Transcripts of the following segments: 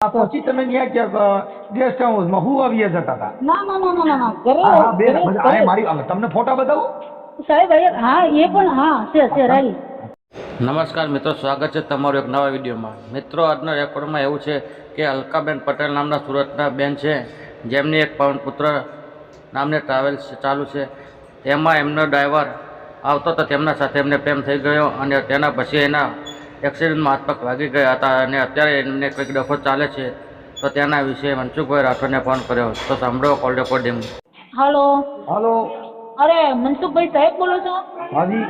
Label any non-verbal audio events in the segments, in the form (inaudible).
આ પહોંચી તમે ગેસ્ટ હાઉસમાં હું આવીએ જતા હતા. ના ના ના ના ના ના ઘરે હા હા બેન ઘરે- આ મારી તમને ફોટા બતાવું? સાહેબ અહીંયા- હા એ પણ હા છે છે રાઈટ નમસ્કાર મિત્રો સ્વાગત છે તમારું એક નવા વિડીયોમાં. મિત્રો આજના રેકોર્ડમાં એવું છે કે અલકાબેન પટેલ નામના સુરતના બેન છે. જેમની એક પવનપુત્ર નામને ટ્રાવેલ્સ ચાલુ છે. તેમાં એમનો ડ્રાઈવર આવતો તો તેમના સાથે એમને પ્રેમ થઈ ગયો અને તેના પછી એના એક્સિડન્ટમાં હાથ પગ વાગી ગયા હતા અને અત્યારે એમને કંઈક ડફો ચાલે છે તો તેના વિશે મનસુખભાઈ રાઠોડને ફોન કર્યો. તો સાંભળો કોલ રેકોર્ડિંગ હલો હલો અરે મનસુખભાઈ સાહેબ બોલો છો? હાજી.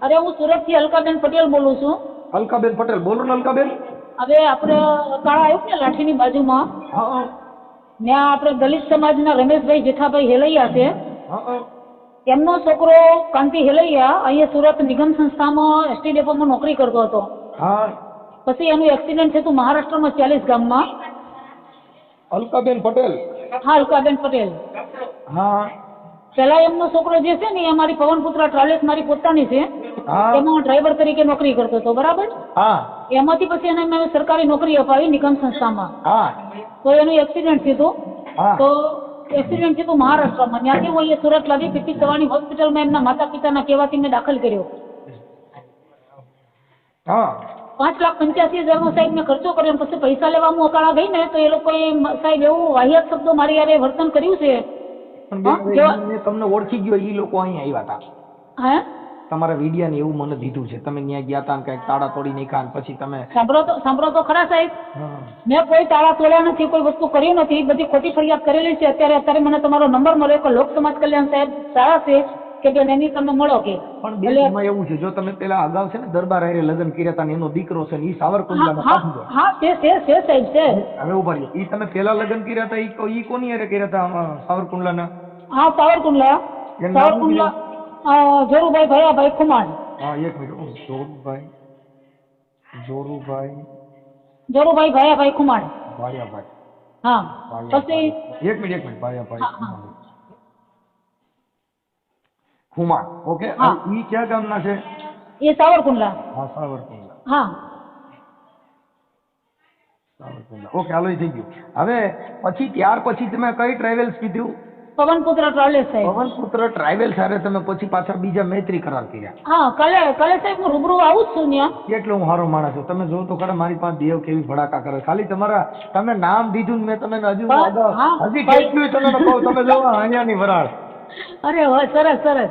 અરે હું સુરતથી અલકાબેન પટેલ બોલું છું. અલકાબેન પટેલ. બોલો ને અલકાબેન. હવે આપણે કાળા આવ્યું ને લાઠીની બાજુમાં? હા હા. ત્યાં આપણે દલિત સમાજના રમેશભાઈ જેઠાભાઈ હેલૈયા છે. હા હા. એમનો છોકરો કાંતિ હેલૈયા અહીંયા સુરત નિગમ સંસ્થામાં એસટી ડેપોમાં નોકરી કરતો હતો. હા. પછી એનું એક્સિડન્ટ થયું મહારાષ્ટ્રમાં ચાલીસ ગામમાં. અલકાબેન પટેલ. હા અલકાબેન પટેલ. હા. પેલા એમનો છોકરો જે છે ને એ મારી પવનપુત્ર ટ્રાવેલ્સ મારી પોતાની છે. એમાં ડ્રાઈવર તરીકે નોકરી કરતો હતો બરાબર? હા. એમાંથી પછી એને મેં સરકારી નોકરી અપાવી નિગમ સંસ્થામાં. હા. તો એનું એક્સિડન્ટ થયું તો એક્સિડન્ટ થયો મહારાષ્ટ્રમાં. ત્યાંથી હું અહીંયા સુરત લાવી પીપી સવાણી હોસ્પિટલમાં એમના માતા પિતાના કહેવાથી મેં દાખલ કર્યો. હા. પાંચ લાખ પંચ્યાસી હજારનો સાહેબ મેં ખર્ચો કર્યો અને પછી પૈસા લેવા હું અકાળા ગઈ ને તો એ લોકોએ મ- સાહેબ એવું વાહિયાત શબ્દો મારી યારે વર્તન કર્યું છે. તમને ઓળખી ગયો એ લોકો અહીંયા આવ્યા હતા. હે? તમારા વિડિયા ને એવું મને દીધું છે. તમે ત્યાં ગયા તા ને કંઈક તાળા તોડી નાખ્યા ને પછી તમે સાંભળો તો સાંભળો તો ખરા સાહેબ. મેં કોઈ તાળા તોડ્યા નથી કોઈ વસ્તુ કરી નથી બધી ખોટી ફરિયાદ કરેલી છે. અત્યારે અત્યારે મને તમારો નંબર મળ્યો કે લોક સમાજ કલ્યાણ સાહેબ સારા છે કે બેન એની તમે મળો કે? પણ બેન એમાં એવું છે જો તમે પેલા અગાઉ છે ને દરબાર હારે લગ્ન કર્યા હતા ને એનો દીકરો છે ને એ હા સાવરકુંડલાનો હા હા છે છે છે સાહેબ છે. હવે ઊભા રહ્યો. ઈ તમે પેલા લગ્ન કર્યા હતા એ ઈ કોની હારે કર્યા હતા સાવરકુંડલા સાવરકુંડલાના? હા સાવરકુંડલા. સાવરકુંડલા જોરુભાઈ ભયાભાઈ ખુમાણ. હા એક મિનિટ. જોરુભાઈ. જોરુભાઈ. જોરુભાઈ ભયાભાઈ ખુમાણ. ભાયાભાઈ. હા પછી? એક મિનિટ એક મિનિટ. ભાયાભાઈ. ખુમાણ. ઓકે હા. ઈ ક્યાં ગામના છે? એ સાવરકુંડલા. હા સાવરકુંડલા. હા. સાવરકુંડલા. ઓકે હાલો થઈ ગયું. હવે પછી ત્યાર પછી તમે કઈ ટ્રાવેલ્સ કીધું? પવનપુત્ર ટ્રાવેલ્સ સાહેબ પવનપુત્ર ટ્રાવેલ હારે તમે પછી પાછા બીજા મૈત્રી કરાર કર્યા. હા કલે કલે સાહેબ હું રૂબરૂ આવું જ છું ત્યાં. કેટલો હું સારો માણસ છું. તમે જો તો ખરા મારી પાસે દેવ કેવી ભડાકા કરે ખાલી તમારા તમે નામ દીધું ને મેં તમને હજુ હજી કેટલું તમે ન કહો તમે જો અહીંયાની વરાળ. અરે વાહ સરસ સરસ.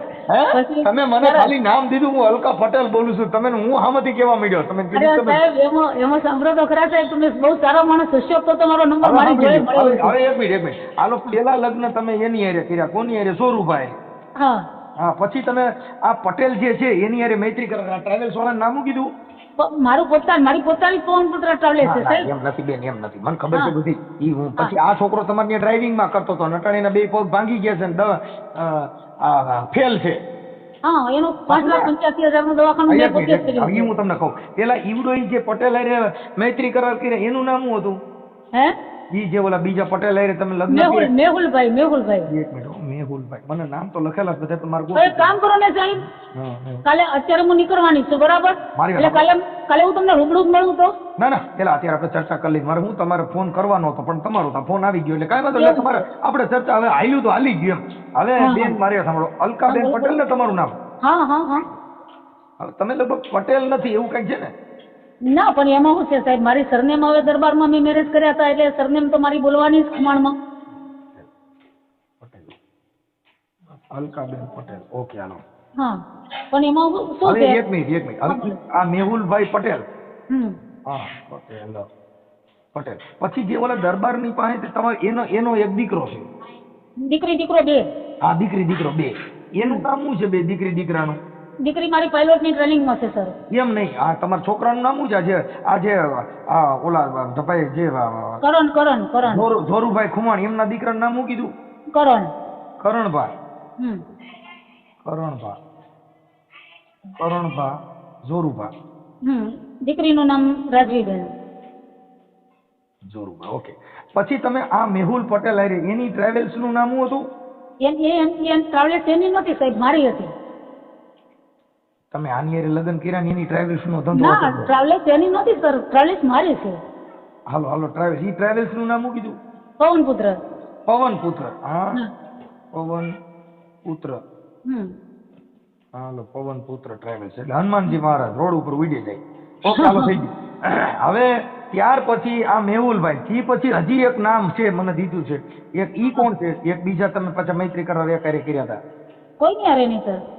તમે મને ખાલી નામ દીધું હું અલકા પટેલ બોલું છું. તમે હું હામાંથી કેવા મળ્યો તમે અરે સાહેબ એમાં એમાં સાંભળો તો ખરા સાહેબ તમે બહુ સારા માણસ હશો તો તમારો નંબર મારી જોડે મળ્યો હવે એક મિનિટ એક મિનિટ. હાલો પેલા લગ્ન તમે એની હારે કર્યા કોની હારે? સોરુભાઈ. હા. હા પછી તમે આ પટેલ જે છે એની હારે મૈત્રી કરા ટ્રાવેલ્સ વાળા નામ કીધું? મારું પોતાનું મારી પોતાની પવનપુત્ર ટ્રાવેલ્સ છે સાહેબ. એમ નથી બેન એમ નથી. મને ખબર છે બધી. ઈ હું પછી આ છોકરો તમારી ત્યાં ડ્રાઇવિંગમાં કરતો હતો. નટાણીના બે પગ ભાંગી ગયા છે ને આ ફેલ છે. હા એનું પાંચ લાખ પંચ્યાસી હજારનું દવાખાનું મેં પોતે કર્યું હું તમને કહું. પેલા ઈવડો જે પટેલ મૈત્રી કરાર કરી એનું નામ શું હતું? હે? ઈ જે ઓલા બીજા પટેલ હારે તમે લગ્ન મેહુલ મેહુલભાઈ મેહુલભાઈ. એક મિનિટ મેહુલભાઈ. મને નામ તો લખેલા છે બધા તમારે મારું કોઈ કામ કરો ને સાહેબ. કાલે અત્યારે હું નીકળવાની છું બરાબર? એટલે કાલે કાલે હું તમને રૂબરૂ જ મળું તો. ના ના પેલા અત્યારે આપણે ચર્ચા કરી મારે હું તમારે ફોન કરવાનો હતો પણ તમારો તો ફોન આવી ગયો એટલે કાંઈ વાંધો. એટલે તમારે આપણે ચર્ચા હવે હાલ્યું તો હાલી ગયું હવે બેન મારે સાંભળો. અલકાબેન પટેલ ને તમારું નામ? હા હા હા. તમે લગભગ પટેલ નથી એવું કંઈક છે ને? ના પણ એમાં શું છે સાહેબ? મારી સરનેમ હવે દરબારમાં મેં મેરેજ કર્યા હતા એટલે સરનેમ તો મારી બોલવાની જ ખમાણમાં અલકાબેન પટેલ. ઓકે આનો હા પણ એમાં શું- છે? એક મિનિટ એક મિનિટ. આ મેહુલભાઈ પટેલ. હમ. હા પટેલ. પટેલ. પછી જે ઓલા દરબારની પાસે તમારો એનો એનો એક દીકરો છે. દીકરી દીકરો બે. આ દીકરી દીકરો બે. એનું નામ શું છે બે દીકરી દીકરાનું? દીકરી મારી પાયલોટની ટ્રેનિંગમાં છે સર એમ નહીં. આ તમારા છોકરાનું નામ શું છે? જે આ જે આ ઓલા ધપાઈ જે કરણ કરણ કરણ. ધોરુભાઈ ખુમાણ એમના દીકરાનું નામ શું કીધું? કરણ. કરણભાઈ. હમ. કરણભા કરણભા જોરુભા દીકરીનું નામ રાજવીબેન. જોરુભા ઓકે. પછી તમે આ મેહુલ પટેલ આવી એની ટ્રાવેલ્સનું નામ શું હતું? એમ એમ ટ્રાવેલ્સ એની નહોતી સાહેબ. મારી હતી. તમે આની હારે લગ્ન કર્યા ને એની ટ્રાવેલ્સ નો ધંધો ના હતો. ટ્રાવેલ્સ એની નથી સર. ટ્રાવેલ્સ મારી છે. હાલો હાલો ટ્રાવેલ્સ ઈ ટ્રાવેલ્સનું નામ શું કીધું? પવન પુત્ર. પવન પુત્ર. હા. પવન પુત્ર. હમ. હાલો પવન પુત્ર ટ્રાવેલ્સ એટલે હનુમાનજી મહારાજ રોડ ઉપર ઉડી જાય. ઓકે હાલો થઈ ગયું. (coughs) હવે ત્યાર પછી આ મેહુલભાઈ ઈ પછી હજી એક નામ છે મને દીધું છે. એક ઈ કોણ છે? એક બીજા તમે પાછા મૈત્રી કરવા કાર્ય કર્યા હતા. કોઈ નહીં હારે નહીં સર.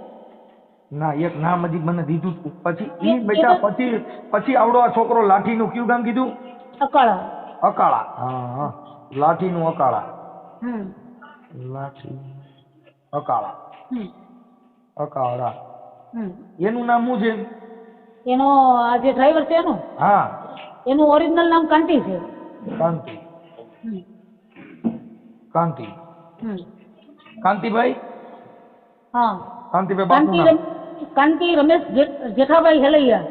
ના એક નામ હજી મને દીધું જ. પછી ઈ બેટા પછી પછી આવડો આ છોકરો લાઠીનું કયું ગામ કીધું? અકાળા. અકાળા. હા હા. લાઠીનું અકાળા. લાઠી. અકાળા. અકાળા. એનું નામ શું છે? એનો આ જે ડ્રાઈવર છે એનું? હા. એનું ઓરિજિનલ નામ કાંતિ છે. કાંતિ. કાંતિ. કાંતિભાઈ? હા. કાંતિભાઈ બાપુ નામ. કાંતિ રમેશ જેઠાભાઈ હેલૈયા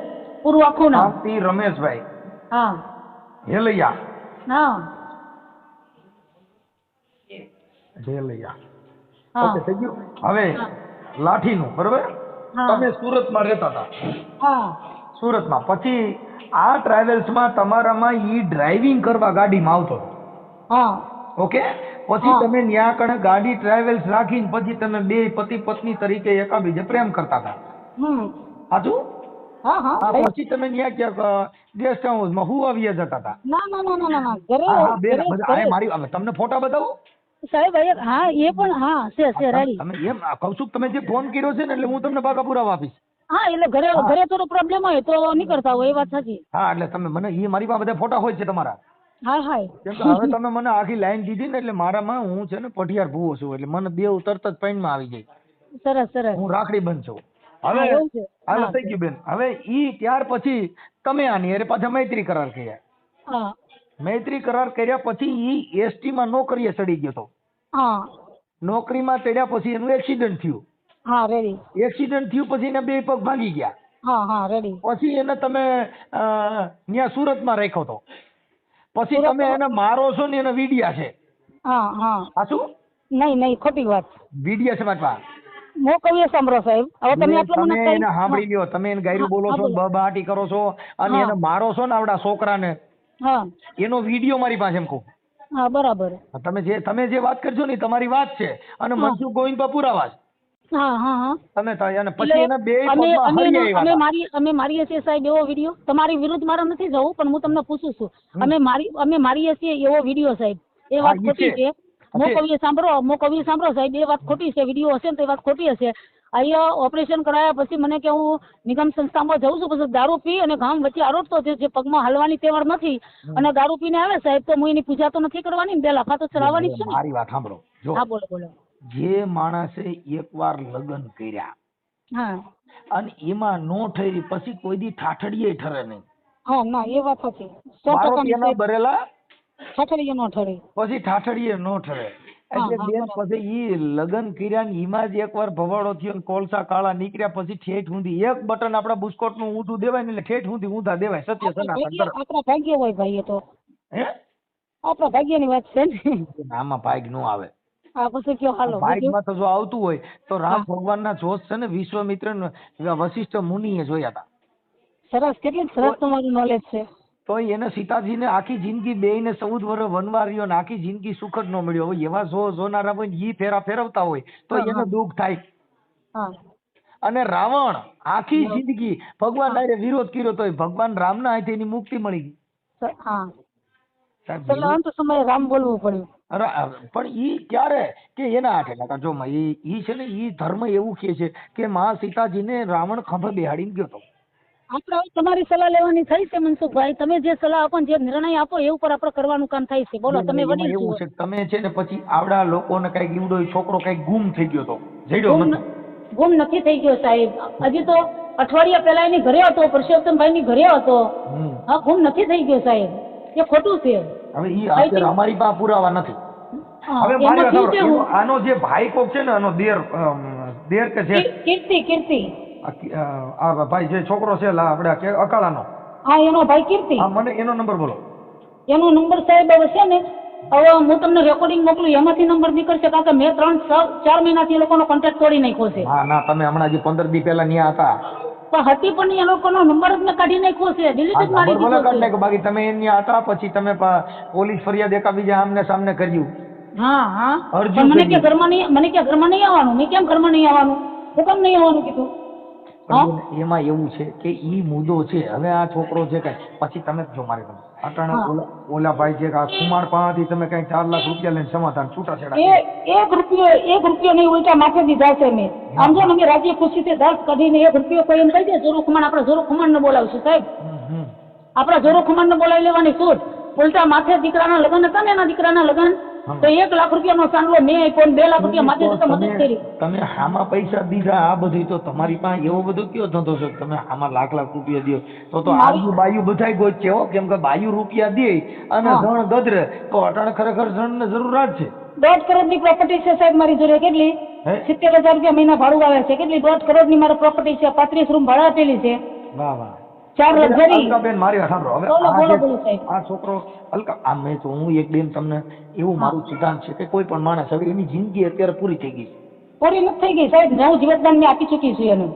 પૂરું આખું નામ. કાંતિ રમેશભાઈ. હા. હેલૈયા. હા. હેલૈયા. ઓકે થઈ ગયું હવે લાઠીનું બરોબર. તમે સુરતમાં રહેતા હતા. હા. સુરતમાં. પછી આ ટ્રાવેલ્સમાં તમારામાં ઈ ડ્રાઇવિંગ કરવા ગાડીમાં આવતો. હા. ઓકે? પછી તમે ન્યા કણે ગાડી ટ્રાવેલ્સ રાખીને પછી તમે બે પતિ પત્ની તરીકે એકાબીજે પ્રેમ કરતા હતા. સાચું હા હા. પછી તમે ન્યા ક્યાંક ગેસ્ટ હાઉસમાં હુવાવીએ જતા હતા? ના ના ના ના ના ઘરે હા હા બધા- મારી તમને ફોટા બતાવું? સાહેબ હા એ પણ હા છે છે રેડી તમે એમ છું તમે જે ફોન કર્યો છે ને એટલે હું તમને પાકા પુરાવા આપીશ. હા એટલે ઘરે ઘરે થોડો પ્રોબ્લેમ હોય તો નીકળતા હોય એ વાત સાચી. હા એટલે તમે મને એ મારી પાસે બધા ફોટા હોય છે તમારા. કેમ કે હવે તમે મને આખી લાઈન દીધી ને એટલે મારામાં હું છે ને પઢિયાર ભૂવો છું એટલે મને બે તરત જ પાણીમાં આવી જાય. સરસ સરસ. હું રાખડી બંધ છું. હવે. હાલો. થઈ ગયું બેન. હવે ઈ ત્યાર પછી તમે આની અરે પાછા મૈત્રી કરાર કર્યા. મૈત્રી કરાર કર્યા પછી ઈ એસટી માં નોકરીએ ચડી ગયો તો નોકરીમાં ચડ્યા પછી એનું એક્સિડન્ટ થયું. હા રેડી એક્સિડન્ટ થયું પછી એના બે પગ ભાગી ગયા. હા હા રેડી પછી એને તમે ત્યાં સુરતમાં રાખ્યો તો પછી તમે એને મારો છો ને એને વીડિયા છે. હા હા. સાચું નહીં નહીં ખોટી વાત. વીડિયા છે મારા મોકલીએ સાંભળો સાહેબ. હવે તમે આટલું મને તમે એને સાંભળી લ્યો. તમે એને ગાયરું બોલો છો બબાટી કરો છો અને એને મારો છો ને આવડા છોકરાને. હા. એનો વિડિયો મારી પાસે એમ કહું. હા બરાબર. તમે જે તમે જે વાત કરજો ને તમારી વાત છે. અને. મનસુખ ગોવિંદબા પુરાવા છે તમે અને પછી એને બે અમે. મારી અમે મારીએ છીએ સાહેબ એવો વીડિયો તમારી વિરુદ્ધ મારે નથી જવું પણ હું તમને પૂછું છું. અમે મારી અમે મારીએ છીએ એવો વીડિયો સાહેબ. એ વાત ખોટી છે. છે. મો છે. સાંભળો મો કવિએ સાંભળો સાહેબ એ વાત ખોટી છે. વીડિયો હશે ને તો એ વાત ખોટી હશે. અહીંયા ઓપરેશન કરાયા પછી મને કે હું નિગમ સંસ્થામાં જઉં છું પછી દારૂ પી અને ગામ વચ્ચે આરોપતો છે જે પગમાં હલવાની તેવડ નથી. અને દારૂ પીને આવે સાહેબ તો હું એની પૂજા તો નથી કરવાની ને બે લાફા તો ચડાવવાની છે મારી વાત સાંભળો. હા બોલો બોલો. જે માણસે એકવાર લગ્ન કર્યા અને એમાં નો ઠરી પછી કોઈ દી ઠાઠડીએ ઠરે નહીં. હા ના એ વાત હતી સો મારો ટકાની તેના સાહેબ ભરેલા ઠઠડીએ નો ઠરે. પછી ઠાઠડીએ નો ઠરે. એટલે બેન પછી ઈ લગ્ન કર્યા ને એમાં જ એકવાર ભવાડો થયો ને કોલસા કાળા નીકળ્યા પછી ઠેઠ ઊંધી એક બટન આપડા બુસ્કોટનું ઊંધું દેવાય ને એટલે ઠેઠ ઊંધી ઊંધા દેવાય સત્ય તરફ. આપણા ભાગ્ય હોય ભાઈ એ તો. હે? આપણા ભાગ્યની વાત છે ને. આમાં ભાગ નો આવે. આ પછી કયો હાલો બીજું? તો જો આવતું હોય તો રામ હા. ભગવાનના જોશ છે ને વિશ્વામિત્ર ને વશિષ્ઠ મુનિએ જોયા હતા. સરસ કેટલી સરસ તમારું નોલેજ છે. તો એને સીતાજીને આખી જિંદગી બેયને ચૌદ વર્ષ વનવાર રહ્યો ને આખી જિંદગી સુખ જ ન મળ્યો. એવા જો જોનારા હોય ઈ ફેરા ફેરવતા હોય તો હા, એને દુઃખ થાય. હા. અને રાવણ આખી જિંદગી ભગવાન ડાયરે વિરોધ કર્યો તો ભગવાન રામના હાથે એની મુક્તિ મળી ગઈ. હા. સમયે રામ બોલવું પડ્યું. પણ ઈ ક્યારે? કે એના હાથે? કાકા જો ઈ ઈ છે ને ઈ ધર્મ એવું કહે છે કે માં સીતાજીને રાવણ ખંભે બેહાડીને ગયો તો. આપણે હવે તમારી સલાહ લેવાની થઈ છે મનસુખભાઈ. તમે જે સલાહ આપો જે નિર્ણય આપો એ ઉપર આપણે કરવાનું કામ થાય છે. બોલો તમે વડીલ એવું છે તમે છે ને પછી આવડા લોકોને કઈ ઈવડો છોકરો કઈ ગુમ થઈ ગયો તો. જઈડો ગુમ નથી થઈ ગયો સાહેબ. હજી તો અઠવાડિયા પહેલા એની ઘરે હતો પરસોત્તમભાઈ ની ઘરે હતો. હા ગુમ નથી થઈ ગયો સાહેબ. એ ખોટું છે. હવે ઈ અત્યારે અમારી પાસે પુરાવા નથી. હવે મારી વાત આનો જે ભાઈ કોક છે ને આનો દેર દેર કે છે કીર્તિ કીર્તિ. આ ભાઈ જે છોકરો છે લા આપણે અકાળાનો હા એનો ભાઈ કીર્તિ. હા મને એનો નંબર બોલો. એનો નંબર સાહેબ હવે છે ને હવે હું તમને રેકોર્ડિંગ મોકલું એમાંથી નંબર નીકળશે કારણ કે મેં ત્રણ ચાર મહિનાથી એ લોકોનો કોન્ટેક્ટ તોડી નાખ્યો છે. હા ના તમે હમણાં જે પંદર દી પહેલા ન્યા હતા પણ હતી પણ એ લોકોનો નંબર જ મેં કાઢી નાખ્યો છે. ડિલીટ જ મારી દીધો છે. બાકી તમે એની હતા પછી તમે પોલીસ ફરિયાદ એકાબીજા આમને સામને કર્યું. હા હા. મને કે ઘરમાં નહીં મને કે ઘરમાં નહીં આવવાનું? મેં કેમ ઘરમાં નહીં આવવાનું? હું કેમ નહીં આવવાનું કીધું? એમાં એવું છે કે ઈ મુદ્દો છે. હવે આ છોકરો છે કઈ પછી તમે જો મારે અટાણે ઓલા ભાઈ જે કુમાર પાસેથી તમે કઈ ચાર લાખ રૂપિયા લઈને સમાધાન છૂટા છેડા એક રૂપિયો એક રૂપિયો નહીં ઉલટા માથે દીધા છે મેં આમ જો ને અમે રાજી ખુશીથી દાસ કાઢીને એક રૂપિયો કોઈ એમ કહી દે જોરો ખુમાણ આપણે જોરો ખુમાણને બોલાવશું સાહેબ. આપડા. આપણે જોરો ખુમાણને બોલાવી લેવાની છૂટ ઉલટા માથે દીકરાના લગ્ન હતા ને એના દીકરાના લગ્ન. તો એક લાખ રૂપિયાનો ચાંદલો મેં આપ્યો બે લાખ રૂપિયા માથે તો મદદ કરી. તમે આમાં પૈસા દીધા આ બધું તો તમારી પાસે એવો બધો કયો ધંધો છે? તમે આમાં લાખ લાખ રૂપિયા દો. તો તો આજુ બાયુ બધાય ગોચ છે હો કેમ કે બાયુ રૂપિયા દે અને. જણ ગદરે તો અટાણ ખરેખર જણ ને જરૂરિયાત છે. દોઢ કરોડની પ્રોપર્ટી છે સાહેબ મારી જોડે કેટલી? સિત્તેર હજાર રૂપિયા મહિના ભાડું આવે છે કેટલી? દોઢ કરોડની મારી પ્રોપર્ટી છે પાંત્રીસ રૂમ ભાડા આપેલી છે. વાહ વાહ. ચાર લક્ઝરી. અલકાબેન મારી સાંભળો. હવે આ બોલો, જે- બોલો, સાહેબ. આ છોકરો અલકા આ મેં તો હું એક બેન તમને એવું મારું સિદ્ધાંત છે કે કોઈ પણ માણસ હવે એની જિંદગી અત્યારે પૂરી થઈ ગઈ પૂરી નથી થઈ ગઈ સાહેબ. નવું જીવતદાન મેં આપી ચૂકી છું એને.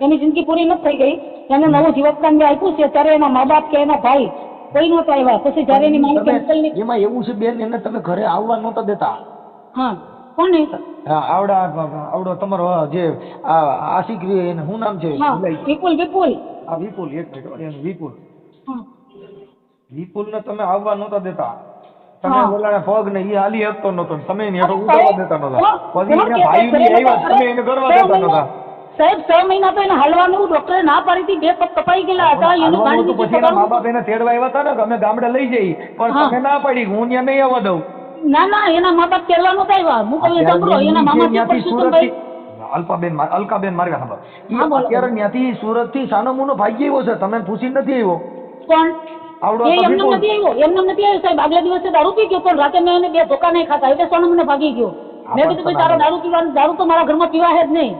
એની જિંદગી પૂરી નથી થઈ ગઈ. એને નવું જીવતદાન મેં આપ્યું છે. ત્યારે એના મા બાપ કે એના ભાઈ કોઈ નહોતા આવ્યા. પછી જ્યારે એની માની એમાં એવું છે બેન એને તમે ઘરે આવવા નહોતા દેતા. હા. કોને હા, આવડા આવડો તમારો જે આ આશિક એને શું નામ છે? હા. વિપુલ વિપુલ. આ વિપુલ એક મિનિટ હો, એનું વિપુલ. હા. વિપુલને તમે આવવા નહોતા દેતા. તમે હા. ઓલાને પગ ને ઈ હાલી શકતો નહોતો તમે એને હેઠો ઉતરવા દેતા નહોતા. પછી એના કહેતા ભાઈઓની આવ્યા તમે એને કરવા દેતા નહોતા. સાહેબ છ મહિના તો એને હાલવાનું ડોક્ટરે ના પાડી હતી બે પગ કપાઈ ગયેલા હતા એનું પાણી પછી એના મા બાપ એને તેડવા આવ્યા હતા ને અમે ગામડે લઈ જઈ પણ તમે ના પાડી હું ત્યાં નહીં આવવા દઉં. ના ના એના મા બાપ પહેલા નતા આવ્યા. હું તમને સાંભળો એના મામા ત્યાં ત્યાંથી સુરતથી- અલ્પાબેન અલકાબેન મારી વાત સાંભળો. અત્યારે ત્યાંથી સુરતથી સાનો મુનો ભાગી આવ્યો છે. તમે પૂછી નથી આવ્યો? કોણ? આવડો એમને. નથી આવ્યો. એમને નથી આવ્યો સાહેબ. આગલા દિવસે દારૂ પી ગયો પણ રાતે મેં એને બે ધોકા નહીં ખાતા એટલે સોનું મને ભાગી ગયો. મેં કીધું ભાઈ તારો દારૂ પીવાનું દારૂ તો મારા ઘરમાં પીવા હે જ નહીં.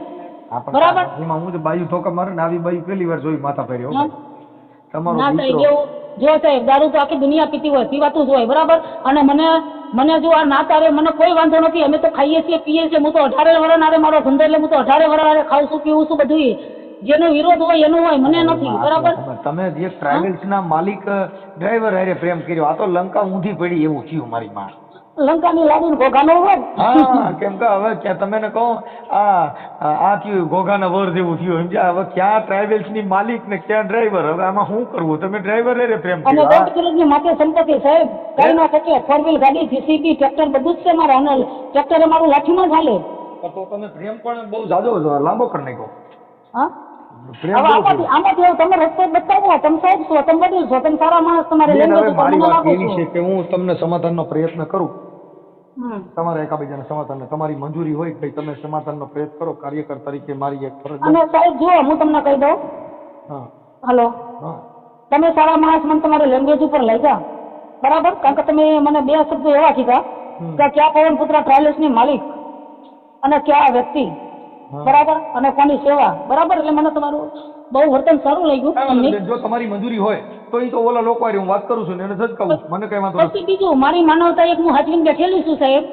બરાબર. એમાં હું બાયું ઠોકા મારે ને આવી બાયું પહેલી વાર જોઈ માથા પહેર્યો. તમારો ના સાહેબ દીકરો. એવું. જો સાહેબ દારૂ તો આખી દુનિયા પીતી હોય પીવાતું જ હોય બરાબર? અને મને મને જો આ ના તારે મને કોઈ વાંધો નથી. અમે તો ખાઈએ છીએ પીએ છીએ. હું તો અઢારે વર્ષ નારે મારો ધંધો એટલે હું તો અઢારે વર્ષ ખાઉં છું પીવું છું બધું જેનો વિરોધ હોય એનો હોય મને નથી બરાબર? તમે જે ટ્રાવેલ્સ ના માલિક ડ્રાઈવર હારે પ્રેમ કર્યો આ તો લંકા ઊંધી પડી એવું થયું મારી માં લંકાની લાડીને ઘોઘાનો હોય હા કેમ કે હવે તમે ને કહો આ આ થયું ઘોઘાના વર જેવું થયું સમજ્યા? હવે ક્યાં ટ્રાવેલ્સની માલિક ને ક્યાં ડ્રાઈવર? હવે આમાં શું કરવું? તમે ડ્રાઈવર રે પ્રેમ અને દોઢ કિલો ની માથે સંપત્તિ સાહેબ. કઈ ના શકે ફોર વ્હીલ ગાડી જીસીબી ટ્રેક્ટર બધું જ છે મારા અને ટ્રેક્ટર અમારું મારું લાઠીમાં ચાલે તો તમે પ્રેમ પણ બહુ જાજો લાંબો કરી નાખ્યો. હા? હું તમને સમાધાનનો પ્રયત્ન કરું. તમારા એકાબીજાના સમાધાન તમારી મંજૂરી હોય કે ભાઈ તમે સમાધાનનો પ્રયત્ન કરો કાર્યકર તરીકે મારી એક ફરજ અને સાહેબ જો હું તમને કહી દઉં. હા. હલો. તમે સારા માણસ મને તમારી લેંગ્વેજ ઉપર લઈ જા બરાબર? કારણ કે તમે મને બે શબ્દો એવા કીધા કે ક્યાં પવનપુત્ર ટ્રાવેલ્સની માલિક અને ક્યાં વ્યક્તિ. બરાબર? અને કોની સેવા. બરાબર? એટલે મને તમારું બહુ વર્તન સારું લાગ્યું. જો તમારી મંજૂરી હોય તો એ તો ઓલા લોકો હારે હું વાત કરું છું ને એને સજકાવું છું. મને કઈ વાંધો નથી પછી બીજું મારી માનવતા એક હું હાચવીને બેઠેલી છું સાહેબ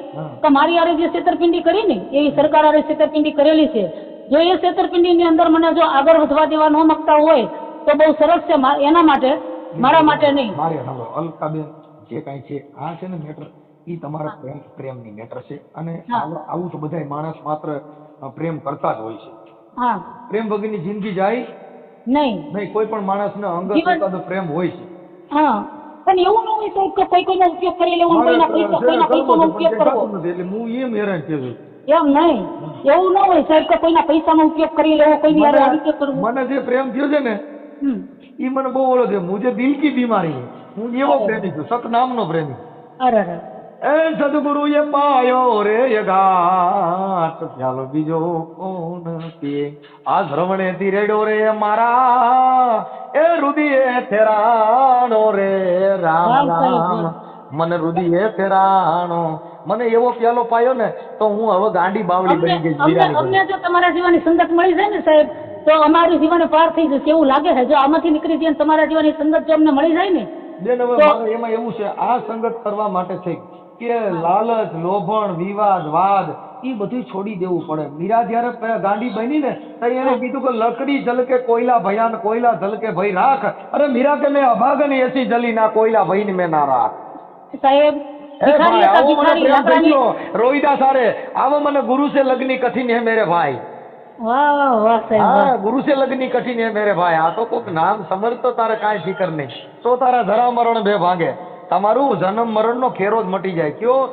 કે મારી હારે જે છેતરપિંડી કરી ને એવી સરકાર હારે છેતરપિંડી કરેલી છે. જો એ છેતરપિંડીની અંદર મને જો આગળ વધવા દેવા ન માંગતા હોય તો બહુ સરસ છે એના માટે મારા માટે નહીં. મારે હાલો અલકાબેન જે કાંઈ છે આ છે ને મેટર એ તમારા પ્રેમ પ્રેમની મેટર છે. અને આવું તો બધાય માણસ માત્ર પ્રેમ કરતા જ હોય છે. હા. પ્રેમ વગરની જિંદગી જાય નહીં. નહીં કોઈ પણ માણસને અંગત એકાદો પ્રેમ હોય છે. હા પણ એવું ન હોય સાહેબ કે કોઈ કોઈનો ઉપયોગ કરી લેવો કોઈના પૈસા કોઈના પૈસાનો ઉપયોગ કરવો. એટલે હું એમ હેરાન થયો છું. એમ નહીં. એવું ન હોય સાહેબ કે કોઈના પૈસાનો ઉપયોગ કરી લેવો કોઈની હારે આવી રીતે કરવું. મને જે પ્રેમ થયો છે ને એ મને બહુ ઓળો છે જે દિલ કી બીમારી હું એવો પ્રેમી છું સતનામનો પ્રેમી અરે અરે. એ સદગુરુએ પાયો રે યગાટ ચાલો બીજો કોણ પીએ આ શ્રવણે ધીરેડો રે મારા. એ રુદિએ ફેરાણો રે રામ રામ મને રુદિએ ફેરાણો. મને એવો પ્યાલો પાયો ને તો હું હવે ગાંડી બાવડી બની ગઈ અમને જીરાની અમને જો તમારા જીવાની સંગત મળી જાય ને સાહેબ તો અમારું જીવન પાર થઈ જશે એવું લાગે છે. જો આમાંથી નીકળી જાય તમારા જીવાની સંગત જો અમને મળી જાય ને બેન હવે એમાં એવું છે આ સંગત કરવા માટે છે કે લાલચ લોભણ વિવાદ વાદ એ બધું છોડી દેવું પડે. મીરા જયારે ગાંડી બની ને ત્યારે એને કીધું કે લકડી જલકે કોયલા ભયાન કોયલા જલકે ભઈ રાખ. અરે મીરા કે મેં અભાગન એસી જલી ના કોયલા ભઈને મેં ના રાખ. સાહેબ ભાઈ રોહિદાસ સારે આવો મને ગુરુ સે લગની કઠિન હે મેરે ભાઈ. ગુરુ સે લગની કઠિન હે મેરે ભાઈ. આ તો કોક નામ સમજતો તારે કાંઈ ફિકર નહીં. તો તારા ધરા મરણ બે ભાગે. તમારું જન્મ મરણ નો ખેરો જ મટી જાય. કયો?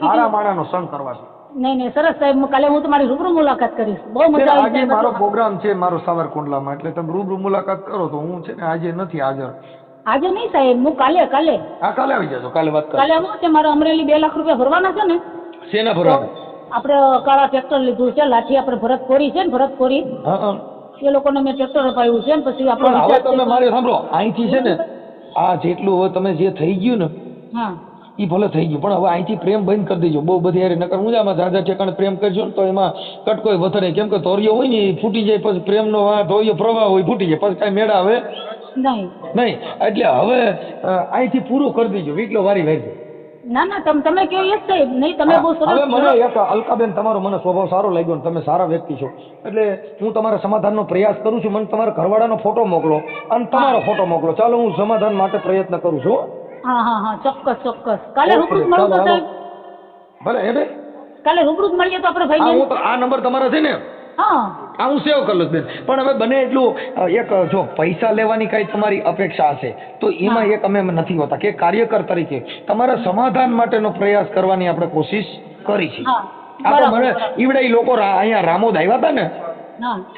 સારા માણા નો સંગ કરવાથી નહીં નહીં સરસ સાહેબ કાલે હું તમારી રૂબરૂ મુલાકાત કરીશ. બહુ મજા આજે મારો પ્રોગ્રામ છે મારો સાવરકુંડલામાં એટલે તમે રૂબરૂ મુલાકાત કરો તો હું છે ને આજે નથી હાજર. આજે નહીં સાહેબ હું કાલે કાલે. હા કાલે આવી જજો કાલે વાત કરો કાલે આવું છે મારે અમરેલી બે લાખ રૂપિયા ભરવાના છે ને. શેના ભરવાના? આપણે કાળા ટ્રેક્ટર લીધું છે લાઠી આપણે ભરત કોરી છે ને ભરત કોરી હા હા. એ લોકોને મેં ટ્રેક્ટર અપાયું છે ને પછી આપણે હવે તમે મારે સાંભળો અહીંથી છે ને આ જેટલું હવે તમે જે થઈ ગયું ને હા. ઈ ભલે થઈ ગયું પણ હવે અહીંથી પ્રેમ બંધ કરી દેજો. બહુ બધી હારે નકર હું આમાં ઝાઝા ઠેકાણે પ્રેમ કરજો ને તો એમાં કટકોય વધારે. કેમ કે ધોરિયો હોય ને એ ફૂટી જાય પછી પ્રેમનો આ ધોરિયો પ્રવાહ હોય ફૂટી જાય પછી કાંઈ મેળા આવે? નહીં. નહીં. એટલે હવે અહીંથી પૂરું કરી દેજો. વીટલો વારી વારી ના ના તમે તમે કહો એ જ સાહેબ નહીં તમે બહુ સરસ હવે મને એક અલકાબેન તમારો મને સ્વભાવ સારો લાગ્યો ને તમે સારા વ્યક્તિ છો. એટલે હું તમારા સમાધાનનો પ્રયાસ કરું છું મને તમારા ઘરવાળાનો ફોટો મોકલો અને તમારો ફોટો મોકલો. ચાલો હું સમાધાન માટે પ્રયત્ન કરું છું હા. હા હા ચોક્કસ ચોક્કસ. કાલે રૂબરૂ મળું તો સાહેબ. ભલે એ કાલે રૂબરૂ મળીએ તો આપણે ભાઈ હું આ નંબર તમારો છે ને? હા. હું સેવ કરી લઉં બેન. પણ હવે બને એટલું એક જો પૈસા લેવાની કઈ તમારી અપેક્ષા હશે તો એમાં એક અમે નથી હોતા કે કાર્યકર તરીકે તમારા સમાધાન માટેનો પ્રયાસ કરવાની આપણે કોશિશ કરી છે. હા. આ તો બરાબર, મને. ઈવડે લોકો અહીંયા રામોદ આવ્યા હતા ને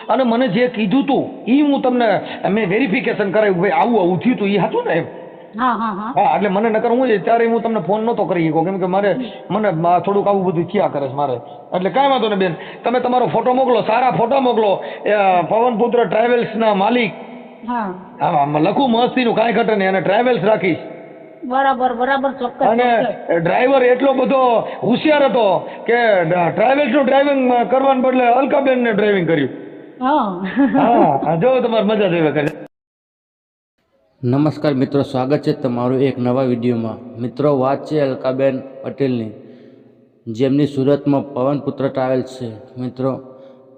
અને મને જે કીધું તું એ હું તમને મેં વેરિફિકેશન કરાવ્યું ભાઈ આવું આવું થયું તું એ હતું ને એમ. હા એટલે મને નકર હું છે ત્યારે હું તમને ફોન નહોતો કરી શકો કેમ કે મારે મને થોડુંક આવું બધું થયા કરે છે મારે. એટલે કાંઈ વાંધો ને બેન. તમે તમારો ફોટો મોકલો સારા ફોટો મોકલો. પવનપુત્ર ટ્રાવેલ્સના માલિક. હા. લખું મસ્તીનું કાંઈ ઘટે નહીં. અને ટ્રાવેલ્સ રાખીશ. બરાબર બરાબર ચોક્કસ અને ડ્રાઈવર એટલો બધો હોશિયાર હતો કે ટ્રાવેલ્સનું ડ્રાઇવિંગ કરવાને બદલે અલકાબેનને ડ્રાઇવિંગ કર્યું. હા. હા જો તમારે મજા જ આવે કરે. નમસ્કાર મિત્રો, સ્વાગત છે તમારું એક નવા વિડીયોમાં. મિત્રો, વાત છે અલકાબેન પટેલની, જેમની સુરતમાં પવનપુત્ર ટ્રાવેલ્સ છે. મિત્રો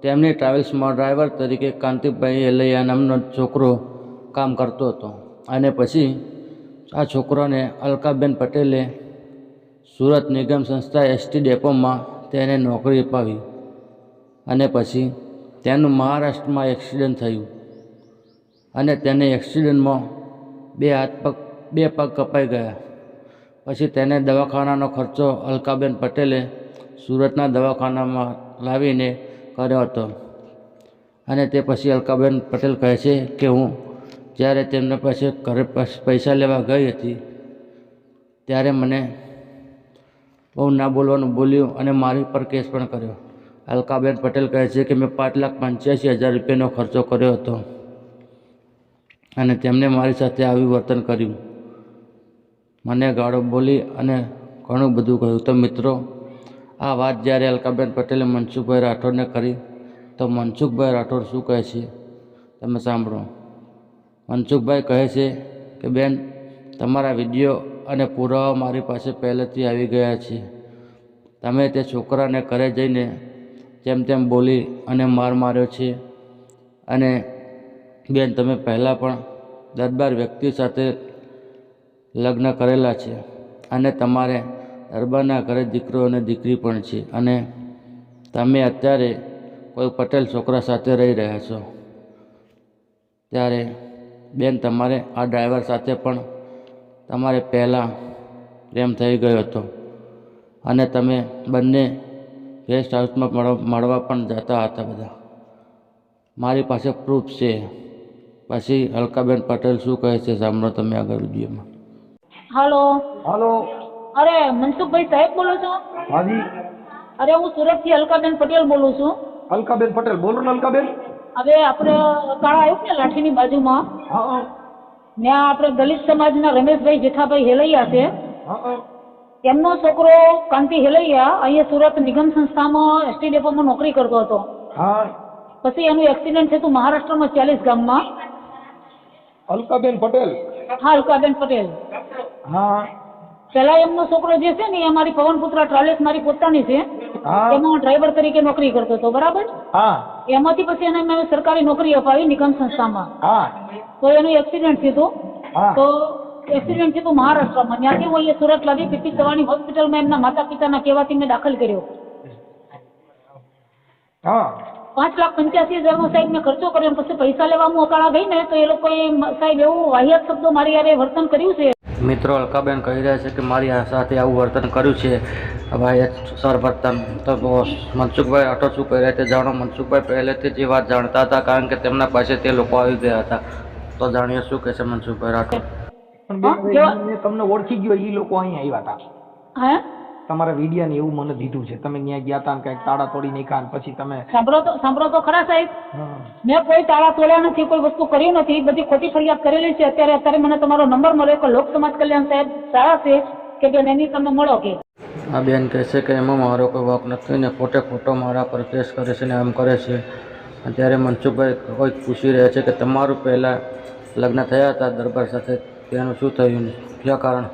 તેમની ટ્રાવેલ્સમાં ડ્રાઈવર તરીકે કાંતિભાઈ એલૈયા નામનો છોકરો કામ કરતો હતો. અને પછી આ છોકરાને અલકાબેન પટેલે સુરત નિગમ સંસ્થા એસટી ડેપોમાં તેને નોકરી અપાવી. અને પછી તેનું મહારાષ્ટ્રમાં એક્સિડન્ટ થયું. અને તેને એક્સિડન્ટમાં બે હાથ પગ, બે પગ કપાઈ ગયા. પછી તેને દવાખાનાનો ખર્ચો અલકાબેન પટેલે સુરતના દવાખાનામાં લાવીને કર્યો હતો. અને તે પછી અલકાબેન પટેલ કહે છે કે હું જ્યારે તેમના પાસે ઘરે પૈસ- લેવા ગઈ હતી, ત્યારે મને બહુ ના બોલવાનું બોલ્યું અને મારી પર કેસ પણ કર્યો. અલકાબેન પટેલ કહે છે કે મેં પાંચ લાખ પંચ્યાસી હજાર રૂપિયાનો ખર્ચો કર્યો હતો. અને તેમણે મારી સાથે આવી વર્તન કર્યું. મને ગાળો બોલી અને ઘણું બધું કહ્યું. તો મિત્રો, આ વાત જ્યારે અલકાબેન પટેલે મનસુખભાઈ રાઠોડને કરી, તો મનસુખભાઈ રાઠોડ શું કહે છે? તમે સાંભળો. મનસુખભાઈ કહે છે કે, બેન, તમારા વીડિયો અને પુરાવા મારી પાસે પહેલેથી આવી ગયા છે. તમે તે છોકરાને ઘરે જઈને જેમ તેમ બોલી અને માર માર્યો છે અને બેન, તમે પહેલાં પણ દરબાર વ્યક્તિ સાથે લગ્ન કરેલા છે અને તમારે દરબારના ઘરે દીકરો અને દીકરી પણ છે અને તમે અત્યારે કોઈ પટેલ છોકરા સાથે રહી રહ્યા છો. ત્યારે બેન, તમારે આ ડ્રાઈવર સાથે પણ તમારે પહેલાં પ્રેમ થઈ ગયો હતો અને તમે બંને ગેસ્ટ હાઉસમાં મળવા પણ જતા હતા બધા. મારી પાસે પ્રૂફ છે. પછી અલકાબેન પટેલ શું કહે છે સાંભળો તમે આગળ વિડીયોમાં. હલો. હલો. અરે મનસુખભાઈ સાહેબ બોલો છો? હાજી. અરે હું સુરતથી અલકાબેન પટેલ બોલું છું. અલકાબેન પટેલ. બોલો ને અલકાબેન હવે આપણે કાળા આવ્યું ને લાઠીની બાજુમાં? હા હા. ત્યાં આપણે દલિત સમાજના રમેશભાઈ જેઠાભાઈ હેલૈયા છે. હા હા. એમનો છોકરો કાંતિ હેલૈયા અહીંયા સુરત નિગમ સંસ્થામાં એસટી ડેપોમાં નોકરી કરતો હતો. પછી એનું એક્સિડન્ટ થયું મહારાષ્ટ્રમાં ચાલીસ ગામમાં. અલકાબેન પટેલ. હા અલકાબેન પટેલ. હા. પેલા એમનો છોકરો જે છે ને એ મારી પવનપુત્ર ટ્રાવેલ્સ મારી પોતાની છે. એમાં હું ડ્રાઈવર તરીકે નોકરી કરતો હતો બરાબર? હા. એમાંથી પછી એને મેં સરકારી નોકરી અપાવી નિગમ સંસ્થામાં. હા. તો એનું એક્સિડન્ટ થયું. તો એક્સિડન્ટ થયું મહારાષ્ટ્રમાં. ત્યાંથી હું અહીંયા સુરત લાવી પીપી સવાણી હોસ્પિટલમાં એમના માતા પિતાના કહેવાથી મેં દાખલ કર્યો. હા. પાંચ લાખ પંચ્યાસી હજારનો સાહેબ મેં ખર્ચો કર્યો પછી પૈસા લેવા હું અકાળા ગઈ ને તો એ લોકોએ સાહેબ એવું વાહિયાત શબ્દો મારી યારે વર્તન કર્યું છે. મિત્રો અલકાબેન કહી રહ્યા છે કે મારી સાથે આવું વર્તન કર્યું છે. ભાઈ સર વર્તન તો મનસુખભાઈ અટો શું કહી રહ્યા જાણો મનસુખભાઈ પહેલેથી જ એ વાત જાણતા હતા કારણ કે તેમના પાસે તે લોકો આવી ગયા હતા. તો જાણીએ શું કહે છે મનસુખભાઈ રાઠોડ? તમને ઓળખી ગયો એ લોકો અહીંયા આવ્યા હતા. હે? તમારા વિડિયા ને એવું મને દીધું છે. તમે ત્યાં ગયા હતા ને કંઈક તાળા તોડી નાખ્યા ને પછી તમે સાંભળો તો સાંભળો તો ખરા સાહેબ. મેં કોઈ તાળા તોડ્યા નથી કોઈ વસ્તુ કર્યું નથી બધી ખોટી ફરિયાદ કરેલી છે. અત્યારે અત્યારે મને તમારો નંબર મળ્યો કે લોક સમાજ કલ્યાણ સાહેબ સારા છે કે બેન એની તમે મળો કે? આ બેન કહે છે કે એમાં મારો કોઈ વાક નથી ને ખોટે ખોટો મારા પર કેસ કરે છે ને એમ કરે છે. અત્યારે ત્યારે મનસુખભાઈ કોઈ પૂછી રહ્યા છે કે તમારું પહેલાં લગ્ન થયા હતા દરબાર સાથે તેનું શું થયું કયા કારણ?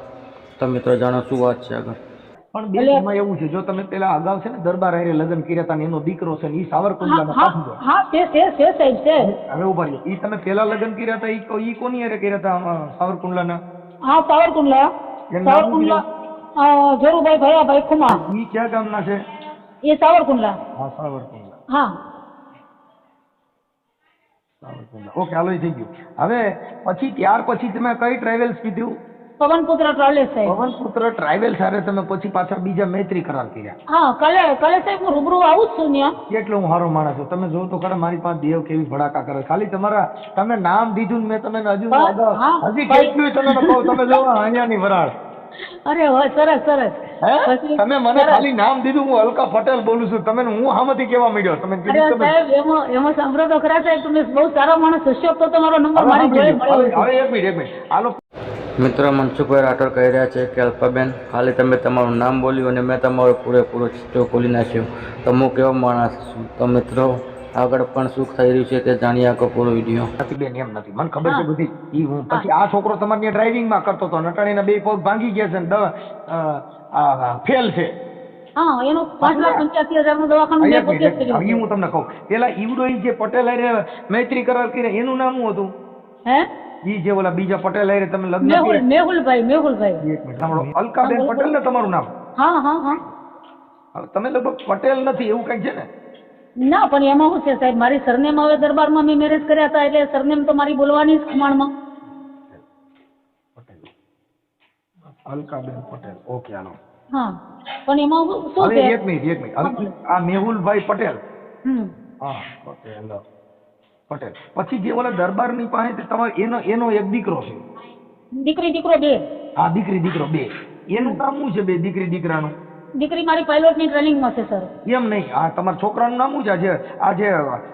તો મિત્રો જાણો શું વાત છે આગળ. પણ બેન એમાં એવું છે જો તમે પેલા અગાઉ છે ને દરબાર હારે લગ્ન કર્યા હતા એનો દીકરો છે ને ઈ સાવરકુંડલામાં પાછું છે. હા તે છે છે સાહેબ છે. હવે ઊભા રહ્યો. ઈ તમે પેલા લગ્ન કર્યા હતા ઈ ઈ કોની હારે કર્યા હતા સાવરકુંડલાના? હા સાવરકુંડલા. સાવરકુંડલા ઝરુભાઈ ભયાભાઈ ખુમા ઈ ક્યાં ગામના છે? એ સાવરકુંડલા. હા સાવરકુંડલા. હા. સાવરકુંડલા. ઓકે હાલો થઈ ગયું. હવે પછી ત્યાર પછી તમે કઈ ટ્રાવેલ્સ કીધું? પવનપુત્ર ટ્રાવેલ્સ સાહેબ. પવનપુત્ર ટ્રાવેલ્સ હારે તમે પછી પાછા બીજા મૈત્રી કરાર કર્યા. હા કલે કલે સાહેબ હું રૂબરૂ આવું જ છું ત્યાં. કેટલો હું સારો માણસ છું. તમે જો તો ખરા મારી પાસે દેવ કેવી ભડાકા કરે ખાલી તમારા તમે નામ દીધું ને મેં તમે હજુ. હજી કેટલું તમે કહો તમે જો અહીંયાની વરાળ. અરે હોય સરસ સરસ. તમે મને ખાલી નામ દીધું હું અલકા પટેલ બોલું છું. તમે હું હામેથી કેવા મળ્યો તમે સાહેબ એમાં એમાં સાંભળો તો ખરા સાહેબ તમે બહુ સારો માણસ હશો તો તમારો નંબર મારી જોડે મળ્યો હવે એક મિનિટ એક મિનિટ. હાલો મિત્રો મનસુખભાઈ રાઠોડ કહી રહ્યા છે કે અલ્પાબેન ખાલી તમે તમારું નામ બોલ્યું અને મેં તમારો પૂરેપૂરો ચિત્ર ખોલી નાખ્યો. તો હું કેવો માણસ છું? તો મિત્રો આગળ પણ શું થઈ રહ્યું છે તે જાણી આખો પૂરો વીડિયો. નથી બેન એમ નથી. મને ખબર છે બધી. ઈ હું પછી આ છોકરો તમારી ડ્રાઇવિંગમાં કરતો હતો. નટાણીના બે પગ ભાંગી ગયા છે ને દવા ફેલ છે. હા એનું દવાખાનું તમને કહું. પેલા ઈવડો જે પટેલ મૈત્રી કરાર કરી એનું નામ શું હતું? હે? ઈ જે ઓલા બીજા પટેલ હારે તમે લગ્ન મેહુલ મેહુલભાઈ મેહુલભાઈ. એક મિનિટ સાંભળો. અલકાબેન પટેલ ને તમારું નામ? હા હા હા. તમે લગભગ પટેલ નથી એવું કંઈક છે ને? ના પણ એમાં શું છે સાહેબ? મારી સરનેમ હવે દરબારમાં મેં મેરેજ કર્યા હતા એટલે સરનેમ તો મારી બોલવાની જ ખમાણમાં અલકાબેન પટેલ. ઓકે આનો હા પણ એમાં શું છે? એક મિનિટ એક મિનિટ. આ મેહુલભાઈ પટેલ. હમ. હા પટેલ. પટેલ પછી જે ઓલા દરબારની પાસે તે એનો એનો એક દીકરો છે. દીકરી દીકરો બે. હા દીકરી દીકરો બે. એનું નામ શું છે બે દીકરી દીકરાનું? દીકરી મારી પાયલોટની ટ્રેનિંગમાં છે સર એમ નહીં. આ તમારા છોકરાનું નામ શું છે? આજે આજે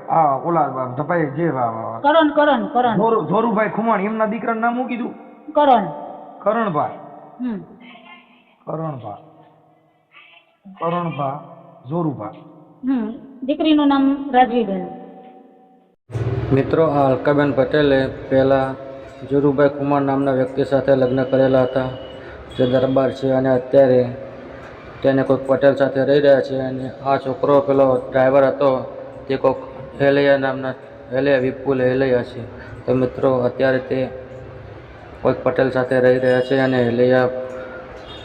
આ ઓલા ધપાઈ જે કરણ કરણ કરણ. ધોરુ- ધોરુભાઈ ખુમાણ એમના દીકરાનું નામ શું કીધું? કરણ. કરણભાઈ. કરણભા કરણભા જોરુભા દીકરીનું નામ રાજવીબેન. મિત્રો, આ અલકાબેન પટેલે પહેલાં જુરુભાઈ કુમાર નામના વ્યક્તિ સાથે લગ્ન કરેલા હતા. જે દરબાર છે અને અત્યારે તેને કોઈક પટેલ સાથે રહી રહ્યા છે અને આ છોકરો પેલો ડ્રાઈવર હતો, તે કોઈક હેલૈયા નામના હેલૈયા, વિપુલ હેલૈયા છે. તો મિત્રો, અત્યારે તે કોઈક પટેલ સાથે રહી રહ્યા છે અને હેલૈયા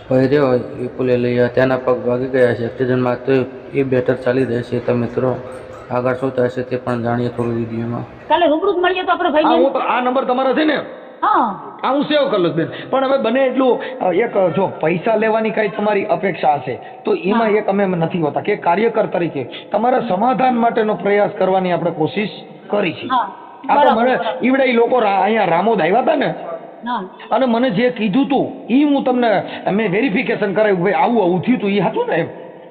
પહેર્યો વિપુલ હેલૈયા, તેના પગ ભાગી ગયા છે. એક્સિડન્ટમાં તો એ બેટર ચાલી રહે છે તો મિત્રો આગળ શું થશે તે પણ જાણીએ થોડું વિડીયોમાં. કાલે રૂબરૂ મળીએ તો આપણે ભાઈ હું તો આ નંબર તમારો છે ને? હા. આ હું સેવ કરી લઉં બેન. પણ હવે બને એટલું એક જો પૈસા લેવાની કઈ તમારી અપેક્ષા હશે તો એમાં એક અમે નથી હોતા. કે કાર્યકર તરીકે તમારા સમાધાન માટેનો પ્રયાસ કરવાની આપણે કોશિશ કરી છે. હા. આ તો બરાબર મને ઈવડે લોકો અહીંયા રામોદ આવ્યા હતા ને? અને મને જે કીધું તું એ હું તમને મેં વેરિફિકેશન કરાવ્યું ભાઈ આવું આવું થયું તું એ હતું ને એમ?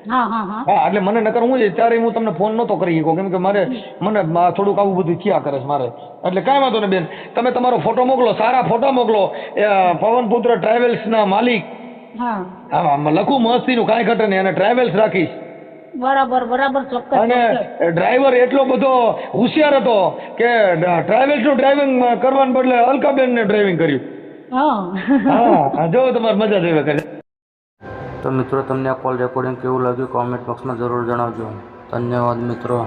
હા એટલે મને નકર હું ત્યારે હું તમને ફોન નહોતો કરી શકો કેમ કે મારે મને થોડુંક આવું બધું થયા કરે છે મારે. એટલે કાંઈ વાંધો ને બેન તમે તમારો ફોટો મોકલો સારા ફોટો મોકલો. પવનપુત્ર ટ્રાવેલ્સના માલિક. હા. લખું મસ્તીનું કાંઈ ઘટે નહીં અને ટ્રાવેલ્સ રાખીશ. બરાબર બરાબર ચોક્કસ અને ડ્રાઈવર એટલો બધો હોશિયાર હતો કે ટ્રાવેલ્સનું ડ્રાઇવિંગ કરવાને બદલે અલકાબેનને ડ્રાઇવિંગ કર્યું. હા. હા જો તમારે મજા જ આવે કરે. તો મિત્રો તમને આ કોલ રેકોર્ડિંગ કેવું લાગ્યું? કોમેન્ટ બોક્સમાં જરૂર જણાવજો. ધન્યવાદ મિત્રો.